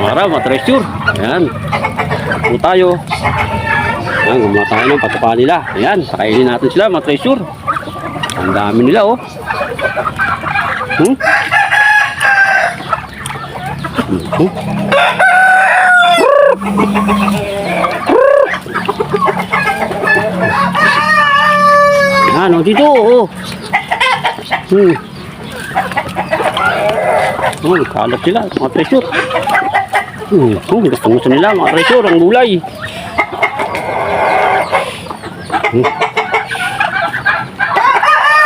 Mara, mga treasure. Ayan. Po tayo. Ayan, gumawa tayo ng patuka nila. Ayan, pakainin natin sila, mga treasure. Ang dami nila, oh. Hmm? Hmm? Ayan, oh, dito, oh. Hmm. Oh, kalat sila, mga treasure. Hmm, oh, gusto gusto nila, mga treasure, ang gulay. Hmm.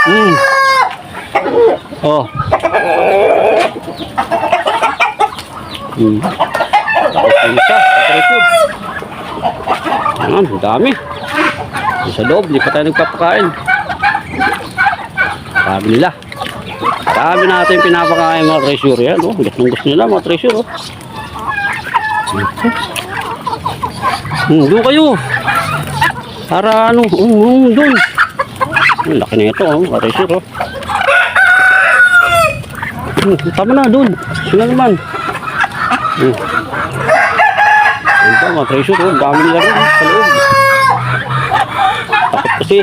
Hmm. Oh. Hmm. Yung isa, treasure. Ayan, ang dami. Sa loob, di pa tayo nagpapakain. Sabi nila. Sabi natin pinapakain mga treasure yan. Oh. Gustong gusto nila mga treasure. Oh. Hmm, doon kayo. Para ano, um, um, doon. Ang laki na ito, oh, mga treasure. Oh. Hmm, tama na, doon. Sino naman? Hmm. Ito, mga treasure. Oh. Dami nila rin oh, sa loob. Takot kasi.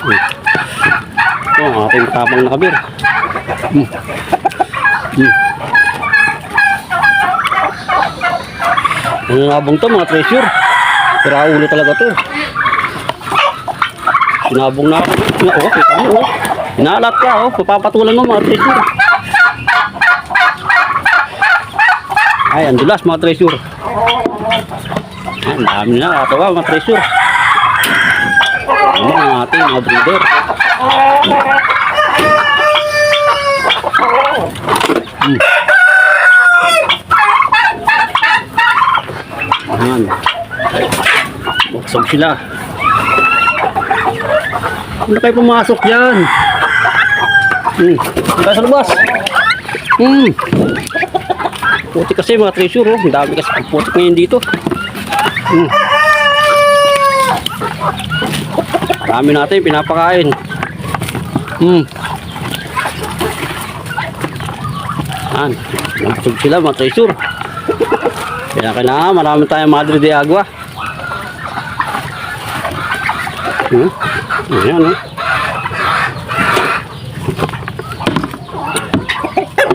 Hmm. Ito ang ating tapang na kabir. Hmm. Hmm. Ang nabong to mga treasure. Ulo talaga to. Sinabong na ako. Oh, kita mo oh. Inalat ka oh. Papapatulan mo mga treasure. Ay, ang dulas mga treasure. Ang dami na katawa mga treasure. Ano ang ating mga breeder. Hmm. Ayan. Buksog sila. Ano kayo pumasok dyan? Hmm. Tara sa labas. Hmm. Kasi mga treasure oh. Ang dami kasi putik ngayon dito. Hmm. Dami natin pinapakain. Hmm. Yan. Nampusog sila mga treasure. Kaya kailangan marami tayong Madre de Agua. Hmm. Ayan oh.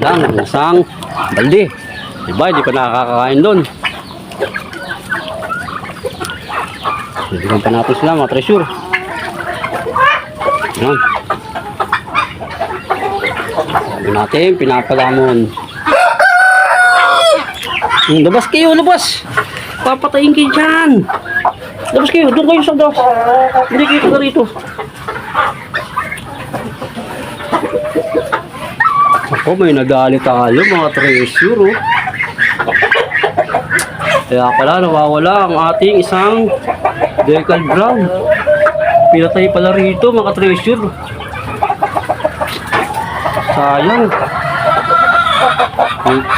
Lang, isang balde. Diba, hindi pa nakakakain doon. Bibigyan pa natin sila mga treasure. Yan. Sabi natin, pinapalamon. Hmm, labas kayo, labas! Papatayin kayo dyan! Labas kayo, doon kayo sa dos. Hindi kayo ka rito. Ako, may nadali tayo mga treasure, oh. Kaya pala nawawala ang ating isang decal brown. Pinatay pala rito mga treasure. Sayang.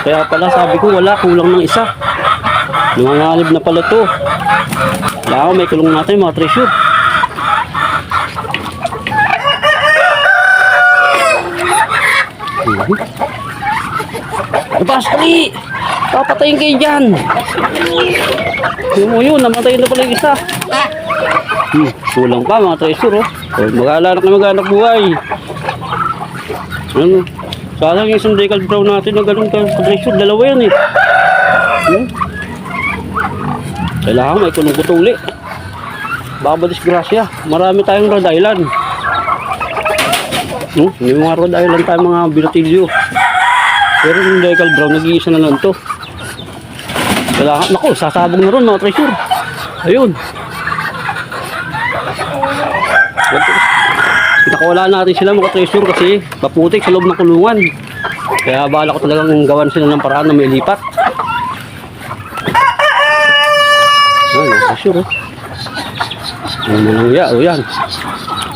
Kaya pala sabi ko wala kulang ng isa. Nangangalib na pala to. Kaya may kulong natin mga treasure. Labas kali! Papatayin kayo dyan! Yung mo yun, namatay na pala yung isa. Hmm, kulang pa mga treasure oh. oh mag-aalanak na mag-anak buhay. Ano? Sayang yung isang decal brown natin na ganun ka treasure. Dalawa yan eh. Hmm? Kailangan may kulong butuli. Baka ba disgrasya? Marami tayong Rhode Island. Hmm? May mga Rhode Island tayong mga binatilyo. Pero yung decal brown, nag-iisa na lang to. Kailangan, naku, sasabog na ron mga treasure. Ayun. Nakawala natin sila mga treasure kasi paputik sa loob ng kulungan. Kaya bala ko talagang gawan sila ng paraan na may lipat. Mga treasure oh. Ano mo nang ya, o yan.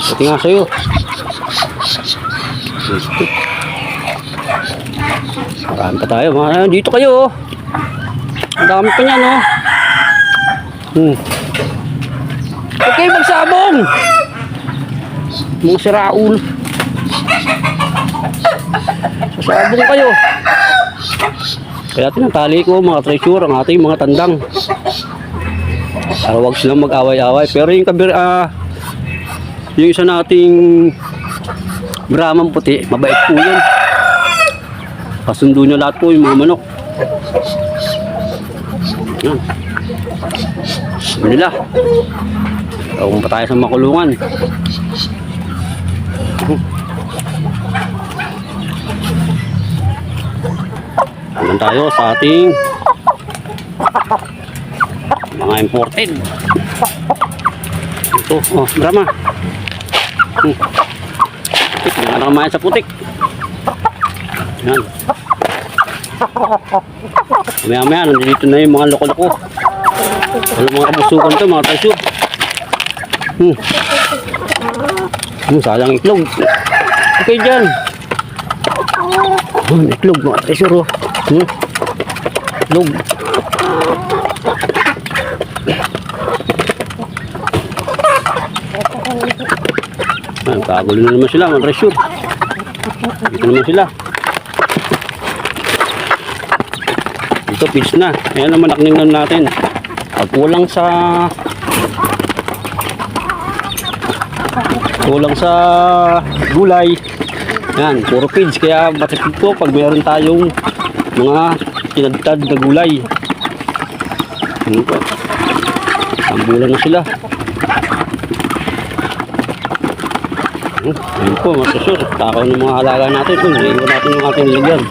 Pati nga sa'yo. Marami pa tayo. Mga, dito kayo oh. Ang dami pa niyan oh. Hmm. Okay, magsabong! Mga siraul. Pasabong kayo. Kaya tinatali ko mga treasure ang ating mga tandang. Para huwag silang mag-away-away. Pero yung kabir, ah, yung isa nating Brahman puti, mabait po yun. Kasundo niya lahat po yung mga manok. Yan. Sabi nila. Tawag pa tayo sa makulungan. Tayo sa ating mga imported. Ito, oh, drama. Hmm. Mga nakamayan sa putik. Yan. Maya maya, nandito na yung mga loko-loko. Wala mga kabusukan to, mga tasyo. Hmm. Hmm, sayang itlog. Okay dyan. Hmm, itlog, mga tasyo. Oh. Hmm. Itlog. Ah, kagulo na naman sila, mga tasyo. Dito naman sila. Ito, pitch na. Ayan naman nakningnan natin. Pag kulang sa... Kulang sa gulay. Yan, puro feeds. Kaya matipid po pag meron tayong mga tinadtad na gulay. Ano po? Tambulan na sila. Hmm, Ayun po, masusur. Takaw ng mga halaga natin. Ito, naiwan natin yung ating nilagyan.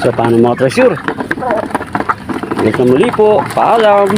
So, paano mga treasure? Hanggang muli po. Paalam.